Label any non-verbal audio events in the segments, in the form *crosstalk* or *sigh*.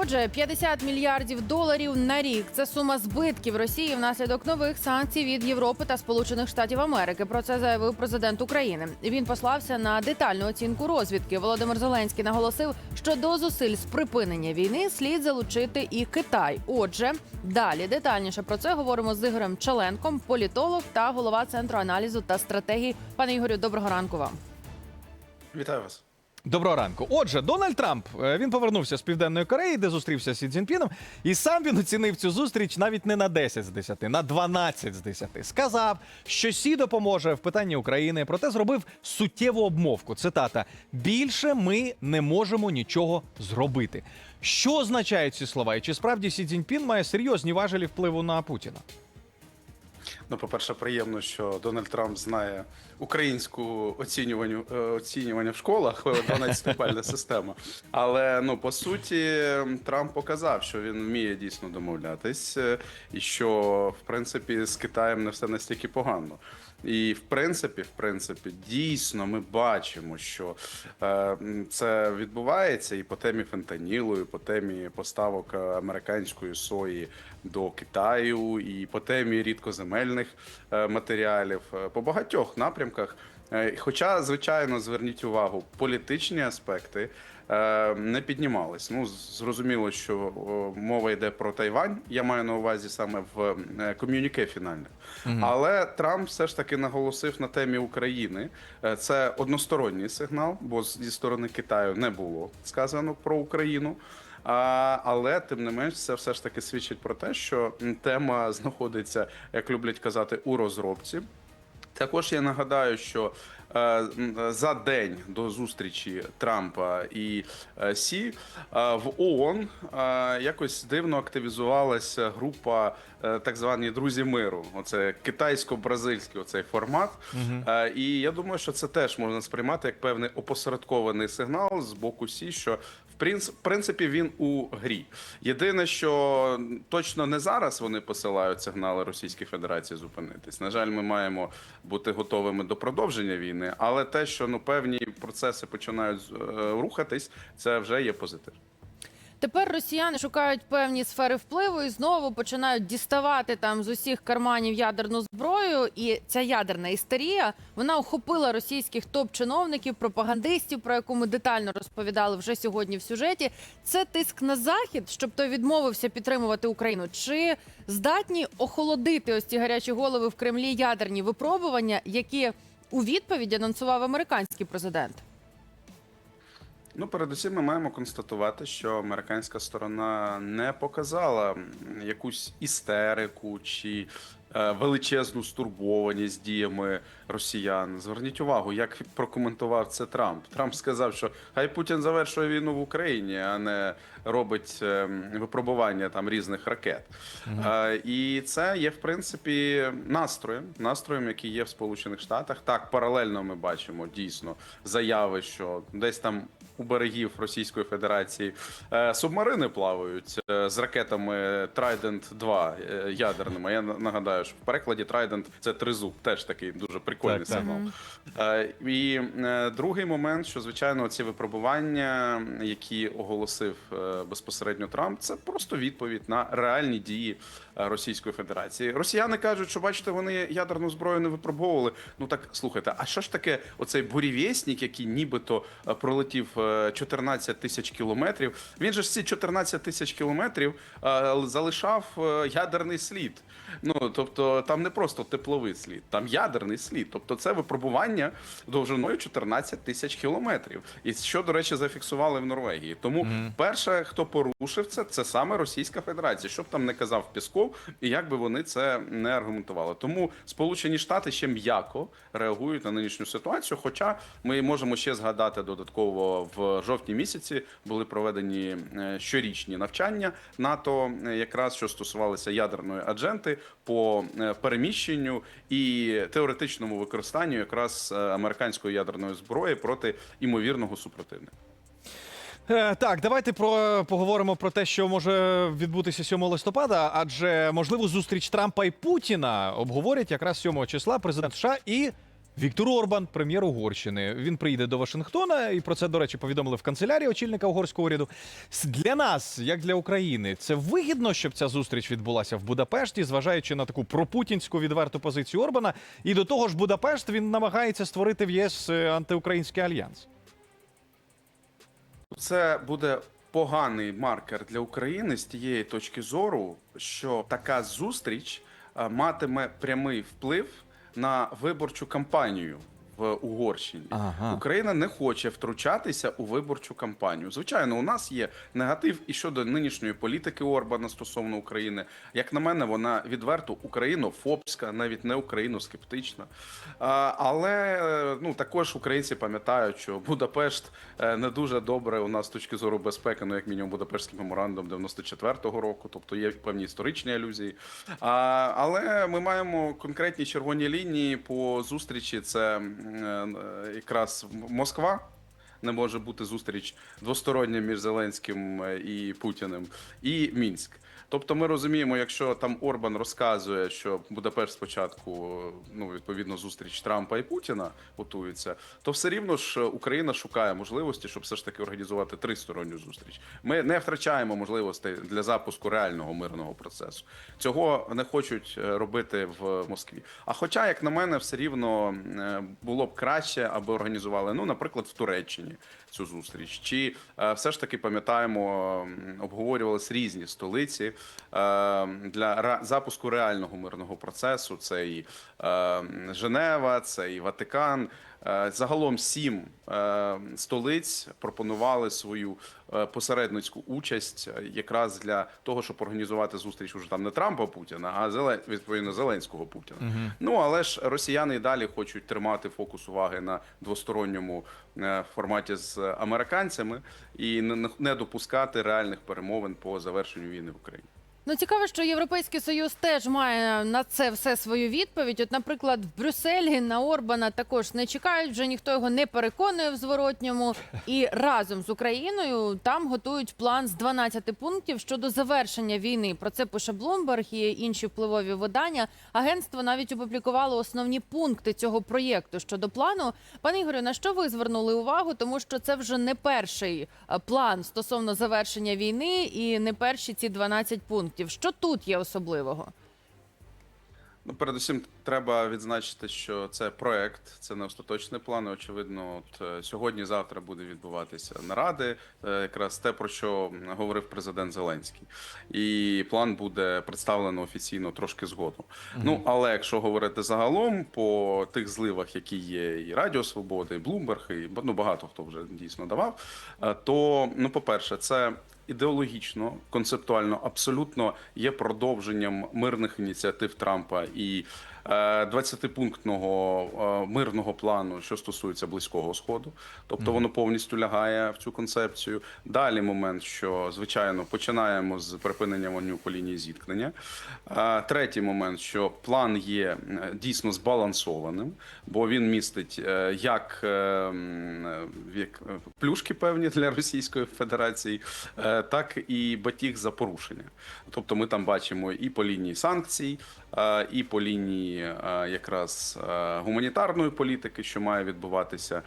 Отже, 50 мільярдів доларів на рік це сума збитків Росії внаслідок нових санкцій від Європи та Сполучених Штатів Америки. Про це заявив президент України. Він послався на детальну оцінку розвідки. Володимир Зеленський наголосив, що до зусиль з припинення війни слід залучити і Китай. Отже, далі детальніше про це говоримо з Ігорем Челенком, політолог та голова центру аналізу та стратегії. Пане Ігорю, доброго ранку вам. Вітаю вас. Доброго ранку. Отже, Дональд Трамп е, він повернувся з південної Кореї, де зустрівся з Цзіньпіном, і сам він оцінив цю зустріч навіть не на 10 з 10, на 12 з 10. Сказав, що Сі допоможе в питанні України, проте зробив суттєву обмовку. Цитата: більше ми не можемо нічого зробити. Що означають ці слова? І чи справді Сі Цзіньпін має серйозні важелі впливу на Путіна? Ну, по-перше, приємно, що Дональд Трамп знає українську оцінювання, е, оцінювання в школах, 12-бальна система. Але ну по суті, Трамп показав, що він вміє дійсно домовлятись, е, і що в принципі з Китаєм не все настільки погано. І в принципі, в принципі, дійсно ми бачимо, що е, це відбувається і по темі фентанілу, і по темі поставок е, американської сої до Китаю, і по темі рідкоземельних е, матеріалів, е, по багатьох напрямках. Хоча, звичайно, зверніть увагу, політичні аспекти не піднімались. Ну, зрозуміло, що мова йде про Тайвань. Я маю на увазі саме в е, ком'юніке фінальних. Але Трамп все ж таки наголосив на темі України. Е, Це односторонній сигнал, бо зі сторони Китаю не було сказано про Україну. А, але тим не менш, це все ж таки свідчить про те, що тема знаходиться, як люблять казати, у розробці. Також я нагадаю, що е, за день до зустрічі Трампа і е, Сі е, в ООН е, якось дивно активізувалася група е, так звані друзі миру. Оце китайсько-бразильський оцей формат. Угу. і я думаю, що це теж можна сприймати як певний опосередкований сигнал з боку Сі, що принципі він у грі. Єдине, що точно не зараз вони посилають сигнали Російської Федерації зупинитись. На жаль, ми маємо бути готовими до продовження війни, але те, що ну певні процеси починають е, рухатись, це вже є позитив. Тепер росіяни шукають певні сфери впливу і знову починають діставати там з усіх карманів ядерну зброю. І ця ядерна істерія вона охопила російських топ-чиновників, пропагандистів, про яку ми детально розповідали вже сьогодні в сюжеті. Це тиск на захід, щоб той відмовився підтримувати Україну. Чи здатні охолодити ось ці гарячі голови в Кремлі ядерні випробування, які у відповідь анонсував американський президент? Ну, передусім, ми маємо констатувати, що американська сторона не показала якусь істерику чи е, величезну стурбованість діями росіян. Зверніть увагу, як прокоментував це Трамп. Трамп сказав, що хай Путін завершує війну в Україні, а не робить е, випробування там різних ракет. Е, і це є в принципі настроєм, настроєм, який є в Сполучених Штатах. Так, паралельно ми бачимо дійсно заяви, що десь там. У берегів Російської Федерації е, субмарини плавають е, з ракетами Trident 2 е, ядерними. Я нагадаю, що в перекладі Trident це тризуб, теж такий дуже прикольний Так, так. сигнал. Е, І е, другий момент, що звичайно ці випробування, які оголосив е, безпосередньо Трамп, це просто відповідь на реальні дії Російської Федерації. Росіяни кажуть, що бачите, вони ядерну зброю не випробовували. Ну так слухайте, а що ж таке оцей бурєвєснік, який нібито е, пролетів е, 14 тисяч кілометрів? Він же ж ці 14 тисяч кілометрів е, залишав е, ядерний слід. Ну тобто там не просто тепловий слід, там ядерний слід. Тобто це випробування довжиною 14 тисяч кілометрів. І що, до речі, зафіксували в Норвегії. Тому перше, хто порушив це, це саме Російська Федерація. Що б там не казав Пісков, і як би вони це не аргументували. Тому Сполучені Штати ще м'яко реагують на нинішню ситуацію. Хоча ми можемо ще згадати додатково в жовтні місяці були проведені е, щорічні навчання НАТО, е, якраз що стосувалися ядерної адженти по е, переміщенню і теоретичному використанню якраз американської ядерної зброї проти імовірного супротивника. Е, Так, давайте про поговоримо про те, що може відбутися 7 листопада, адже можливо зустріч Трампа і Путіна обговорять якраз 7 числа президент США і Віктор Орбан, прем'єр Угорщини. Він приїде до Вашингтона, і про це, до речі, повідомили в канцелярії очільника угорського уряду. Для нас, як для України, це вигідно, щоб ця зустріч відбулася в Будапешті, зважаючи на таку пропутінську відверту позицію Орбана. І до того ж, Будапешт він намагається створити в ЄС е, антиукраїнський альянс. Це буде поганий маркер для України з тієї точки зору, що така зустріч е, матиме прямий вплив на виборчу кампанію в Угорщині. Ага. Україна не хоче втручатися у виборчу кампанію. Звичайно, у нас є негатив і щодо нинішньої політики Орбана стосовно України. Як на мене, вона відверто українофобська, навіть не україноскептична. Але е, ну також українці пам'ятають, що Будапешт е, не дуже добре у нас з точки зору безпеки, ну як мінімум Будапештський меморандум 94-го року, тобто є певні історичні алюзії. Але ми маємо конкретні червоні лінії по зустрічі. Це якраз Москва. Не може бути зустріч двостороння між Зеленським е, і Путіним, і Мінськ. Тобто, ми розуміємо, якщо там Орбан розказує, що Будапешт спочатку, ну відповідно, зустріч Трампа і Путіна готується, то все рівно ж Україна шукає можливості, щоб все ж таки організувати тристоронню зустріч. Ми не втрачаємо можливостей для запуску реального мирного процесу. Цього не хочуть е, робити в Москві. А хоча, як на мене, все рівно е, було б краще, аби організували, ну, наприклад, в Туреччині цю зустріч. Чи е, все ж таки пам'ятаємо, обговорювалися різні столиці е, для запуску реального мирного процесу. Це і е, Женева, це і Ватикан. Е, Загалом сім е, столиць пропонували свою е, посередницьку участь якраз для того, щоб організувати зустріч уже там не Трампа Путіна, а Зелен... відповідно Зеленського Путіна. Ну але ж росіяни і далі хочуть тримати фокус уваги на двосторонньому форматі з американцями і не допускати реальних перемовин по завершенню війни в Україні. Ну цікаво, що Європейський Союз теж має на це все свою відповідь. От, наприклад, в Брюсселі на Орбана також не чекають, вже ніхто його не переконує в зворотньому. І разом з Україною там готують план з 12 пунктів щодо завершення війни. Про це пише Блумберг і інші впливові видання. Агентство навіть опублікувало основні пункти цього проєкту щодо плану. Пане Ігорю, на що ви звернули увагу? Тому що це вже не перший е, план стосовно завершення війни і не перші ці 12 пунктів. Що тут є особливого? Ну, передусім, треба відзначити, що це проект, це не остаточний план. І, Очевидно, от е, сьогодні-завтра буде відбуватися наради, е, якраз те, про що говорив президент Зеленський. І план буде представлено офіційно трошки згодом. Ну, але якщо говорити загалом по тих зливах, які є, і Радіо Свобода, і Блумберг, і ну, багато хто вже дійсно давав, е, то, ну, по-перше, це ідеологічно, концептуально абсолютно є продовженням мирних ініціатив Трампа і 20-пунктного е, мирного плану, що стосується близького сходу. Тобто воно повністю лягає в цю концепцію. Далі момент, що звичайно починаємо з припинення вогню по лінії зіткнення. Е, Третій момент, що план є е, дійсно збалансованим, бо він містить е, як, е, е, е, плюшки певні для Російської Федерації, е, так і батіг за порушення. Тобто ми там бачимо і по лінії санкцій, е, і по лінії е, якраз е, гуманітарної політики, що має відбуватися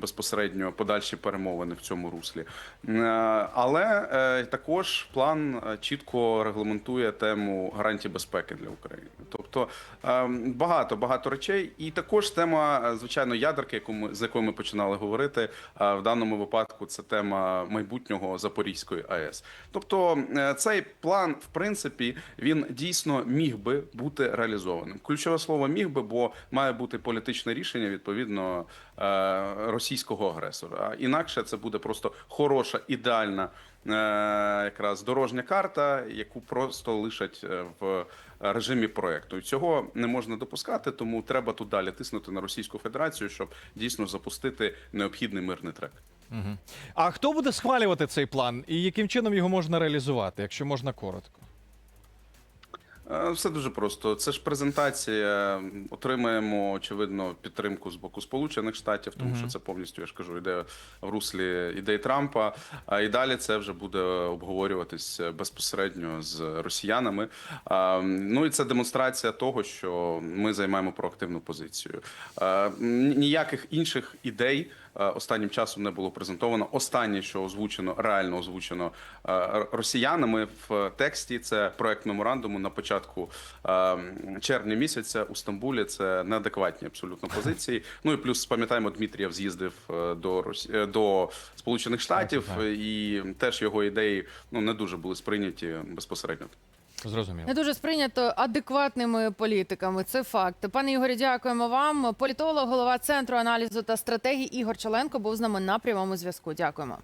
безпосередньо подальші перемовини в цьому руслі. Е, Але е, також план е, чітко регламентує тему гарантій безпеки для України. Тобто багато багато речей, і також тема, звичайно, ядерки, яку ми з якої ми починали говорити. В даному випадку це тема майбутнього Запорізької АЕС. Тобто цей план, в принципі, він дійсно міг би бути реалізованим. Ключове слово міг би, бо має бути політичне рішення відповідно російського агресора. Інакше це буде просто хороша, ідеальна е, якраз дорожня карта, яку просто лишать е, в режимі проекту. Цього не можна допускати, тому треба тут далі тиснути на Російську Федерацію, щоб дійсно запустити необхідний мирний трек. А хто буде схвалювати цей план і яким чином його можна реалізувати, якщо можна коротко? Е, Все дуже просто. Це ж презентація. Отримаємо очевидно підтримку з боку Сполучених Штатів, тому що це повністю я ж кажу, йде в руслі ідей Трампа. А і далі це вже буде обговорюватись безпосередньо з росіянами. Ну і це демонстрація того, що ми займаємо проактивну позицію. Е, Ніяких інших ідей е, останнім часом не було презентовано. Останнє, що озвучено, реально озвучено е, росіянами в тексті, це проект меморандуму на початку е, червня місяця у Стамбулі. Це неадекватні абсолютно позиції. *laughs* Ну і плюс пам'ятаємо, Дмитрієв з'їздив е, до Росі... е, до Сполучених Штатів, і теж його ідеї ну не дуже були сприйняті безпосередньо. Зрозуміло. Не дуже сприйнято адекватними політиками. Це факт. Пане Ігорі, дякуємо вам. Політолог, голова центру аналізу та стратегії Ігор Чаленко був з нами на прямому зв'язку. Дякуємо.